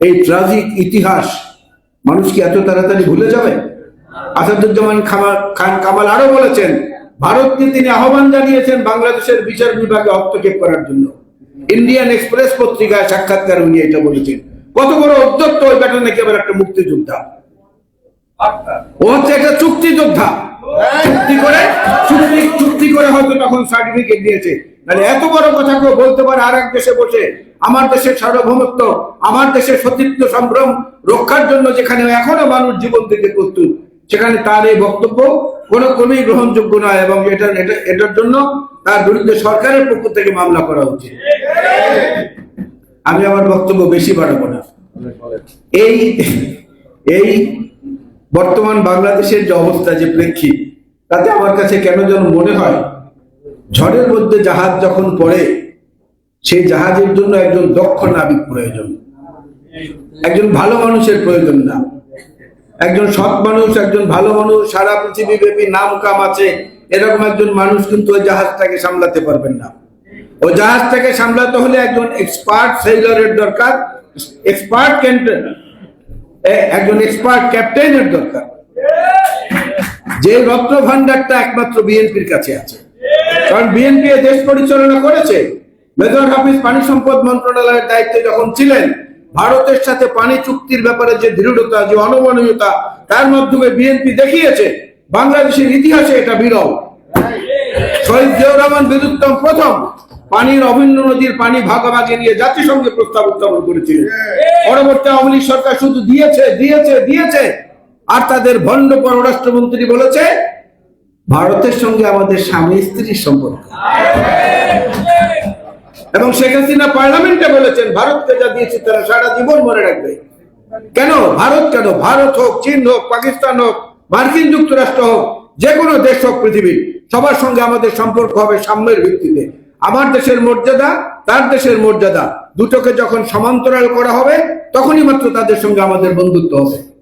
এই ট্রাজিক ইতিহাস মানুষ কি এত তাড়াতাড়ি ভুলে যাবে? আসাদুজ্জামান খামা- খান কামাল আরও বলেছেন ভারতকে তিনি আহ্বান জানিয়েছেন বাংলাদেশের বিচার বিভাগে হস্তক্ষেপ করার জন্য। ইন্ডিয়ান এক্সপ্রেস পত্রিকায় সাক্ষাৎকার উনি এটা বলেছেন। কত বড় অধ্যক্ষ ওই ব্যাটা নাকি আবার একটা মুক্তিযোদ্ধা। ও হচ্ছে একটা চুক্তি যোদ্ধা চুক্তি চুক্তি হয়তো তখন সার্টিফিকেট দিয়েছে। তাহলে এত বড় কথা কেউ বলতে পারে আর এক দেশে বসে। আমার দেশের সার্বভৌমত্ব, আমার দেশের সতীত্ব সম্ভ্রম রক্ষার জন্য যেখানে এখনও মানুষ জীবন দিতে প্রস্তুত, সেখানে তার এই বক্তব্য কোনো ক্রমেই গ্রহণযোগ্য নয় এবং এটা- এটার জন্য তার বিরুদ্ধে সরকারের পক্ষ থেকে মামলা করা উচিত আমি আমার বক্তব্য বেশি বাড়াবো না। এই এই বর্তমান বাংলাদেশের যে অবস্থা, যে প্রেক্ষিত, তাতে আমার কাছে কেন যেন মনে হয় ঝড়ের মধ্যে জাহাজ যখন পড়ে সেই জাহাজের জন্য একজন দক্ষ নাবিক প্রয়োজন। একজন ভালো মানুষের প্রয়োজন না। একজন সৎ মানুষ, একজন ভালো মানুষ, সারা পৃথিবী ব্যাপী নাম কাম আছে, এরকম একজন মানুষ কিন্তু ওই জাহাজটাকে সামলাতে পারবেন না। ওই জাহাজটাকে সামলাতে হলে একজন এক্সপার্ট সেলরের দরকার, এক্সপার্ট ক্যান্টেন একজন এক্সপার্ট ক্যাপ্টেনের দরকার। যে রত্ন ভান্ডারটা একমাত্র বিএনপির কাছে আছে। কারণ বিএনপি দেশ পরিচালনা করেছে। মেজর হাফিজ পানি সম্পদ মন্ত্রণালয়ের দায়িত্বে যখন ছিলেন, ভারতের সাথে পানি চুক্তির ব্যাপারে যে দৃঢ়তা, যে অনমনীয়তা, তার মাধ্যমে বিএনপি দেখিয়েছে, বাংলাদেশের ইতিহাসে এটা বিরল। শহীদ জিয়াউর রহমান বিরুত্তম প্রথম পানির অভিন্ন নদীর পানি ভাগাভাগি নিয়ে জাতিসংঘে প্রস্তাব উত্থাপন করেছিলেন। পরবর্তী আওয়ামী সরকার শুধু দিয়েছে দিয়েছে দিয়েছে, আর তাদের ভণ্ড পররাষ্ট্রমন্ত্রী বলেছে ভারতের সঙ্গে আমাদের স্বামী স্ত্রীর সম্পর্ক। এবং শেখ হাসিনা পার্লামেন্টে বলেছেন, ভারতকে যা দিয়েছে তারা সারা জীবন মনে রাখবে। কেন? ভারত কেন? ভারত হোক, চীন হোক, পাকিস্তান হোক, মার্কিন যুক্তরাষ্ট্র হোক, যে কোনো দেশ হোক পৃথিবীর, সবার সঙ্গে আমাদের সম্পর্ক হবে সাম্যের ভিত্তিতে। আমার দেশের মর্যাদা, তার দেশের মর্যাদা, দুটোকে যখন সমান্তরাল করা হবে, তখনই মাত্র তাদের সঙ্গে আমাদের বন্ধুত্ব হবে।